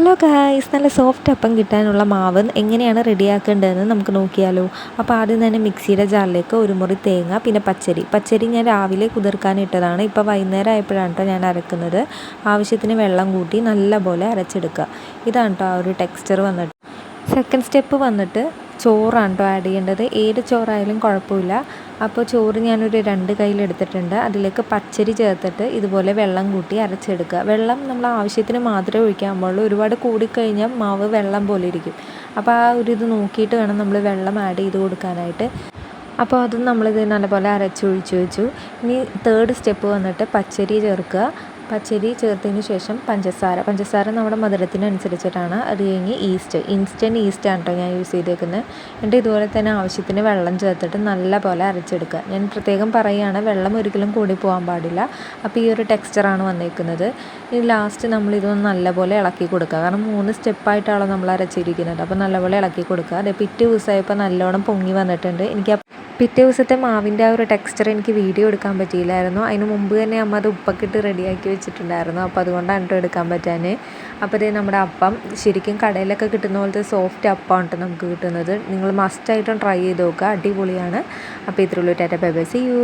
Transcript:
Hello guys നല്ല soft അപ്പം കിട്ടാനുള്ള മാവ് എങ്ങനെയാണ് റെഡിയാക്കേണ്ടതെന്ന് നമുക്ക് നോക്കിയാലോ. അപ്പോൾ ആദ്യം തന്നെ മിക്സിയുടെ ജാറിലേക്ക് ഒരു മുറി തേങ്ങ പിന്നെ പച്ചരി. പച്ചരി ഞാൻ രാവിലെ കുതിർക്കാനിട്ടതാണ് ഇപ്പോൾ വൈകുന്നേരം ആയപ്പോഴാണ് കേട്ടോ ഞാൻ അരക്കുന്നത്. ആവശ്യത്തിന് വെള്ളം കൂട്ടി നല്ലപോലെ അരച്ചെടുക്കുക. ഇതാണ് കേട്ടോ ആ ഒരു ടെക്സ്ചർ വന്നിട്ട്. സെക്കൻഡ് സ്റ്റെപ്പ് വന്നിട്ട് ചോറാണ് കേട്ടോ ആഡ് ചെയ്യേണ്ടത്? ഏത് ചോറായാലും കുഴപ്പമില്ല. അപ്പോൾ ചോറ് ഞാനൊരു രണ്ട് കയ്യിലെടുത്തിട്ടുണ്ട് അതിലേക്ക് പച്ചരി ചേർത്തിട്ട് ഇതുപോലെ വെള്ളം കൂട്ടി അരച്ചെടുക്കുക. വെള്ളം നമ്മൾ ആവശ്യത്തിന് മാത്രമേ ഒഴിക്കാൻ പാടുള്ളൂ ഒരുപാട് കൂടിക്കഴിഞ്ഞാൽ മാവ് വെള്ളം പോലെ ഇരിക്കും. അപ്പോൾ ആ ഒരു ഇത് നോക്കിയിട്ട് വേണം നമ്മൾ വെള്ളം ആഡ് ചെയ്ത് കൊടുക്കാനായിട്ട്. അപ്പോൾ അത് നമ്മളിത് നല്ലപോലെ അരച്ചൊഴിച്ച് വെച്ചു. ഇനി തേർഡ് സ്റ്റെപ്പ് വന്നിട്ട് പച്ചരി ചേർക്കുക. പച്ചരി ചേർത്തതിന് ശേഷം പഞ്ചസാര. പഞ്ചസാര നമ്മുടെ മധുരത്തിനനുസരിച്ചിട്ടാണ് അത് കഴിഞ്ഞ് ഈസ്റ്റ് ഇൻസ്റ്റന്റ് ആണ് കേട്ടോ ഞാൻ യൂസ് ചെയ്തേക്കുന്നത് എന്നിട്ട് ഇതുപോലെ തന്നെ ആവശ്യത്തിന് വെള്ളം ചേർത്തിട്ട് നല്ല പോലെ അരച്ചെടുക്കുക. ഞാൻ പ്രത്യേകം പറയുകയാണ് വെള്ളം ഒരിക്കലും കൂടി പോകാൻ പാടില്ല. അപ്പോൾ ഈ ഒരു ടെക്സ്ചറാണ് വന്നേക്കുന്നത്. ഇനി ലാസ്റ്റ് നമ്മൾ ഇതൊന്ന് നല്ലപോലെ ഇളക്കി കൊടുക്കുക. കാരണം മൂന്ന് സ്റ്റെപ്പായിട്ടാണല്ലോ നമ്മൾ അരച്ചിരിക്കുന്നത്. അപ്പോൾ നല്ലപോലെ ഇളക്കി കൊടുക്കുക. അതേ പിറ്റേ ദിവസമായപ്പോൾ നല്ലോണം പൊങ്ങി വന്നിട്ടുണ്ട്. എനിക്ക് പിറ്റേ ദിവസത്തെ മാവിന്റെ ആ ഒരു ടെക്സ്ചർ എനിക്ക് വീഡിയോ എടുക്കാൻ പറ്റിയില്ലായിരുന്നു. അതിന് മുമ്പ് തന്നെ അമ്മ അത് ഉപ്പക്കിട്ട് റെഡിയാക്കി വെച്ചിട്ടുണ്ടായിരുന്നു. അപ്പോൾ അതുകൊണ്ടാണ് കേട്ടോ എടുക്കാൻ പറ്റാൻ അപ്പോൾ ഇത് നമ്മുടെ അപ്പം ശരിക്കും കടയിലൊക്കെ കിട്ടുന്ന പോലത്തെ സോഫ്റ്റ് അപ്പമാണ് കേട്ടോ നമുക്ക് കിട്ടുന്നത്. നിങ്ങൾ മസ്റ്റായിട്ടും ട്രൈ ചെയ്ത് നോക്കുക അടിപൊളിയാണ്. അപ്പോൾ ഇത്രയുള്ളൂ. Tata bye bye. See you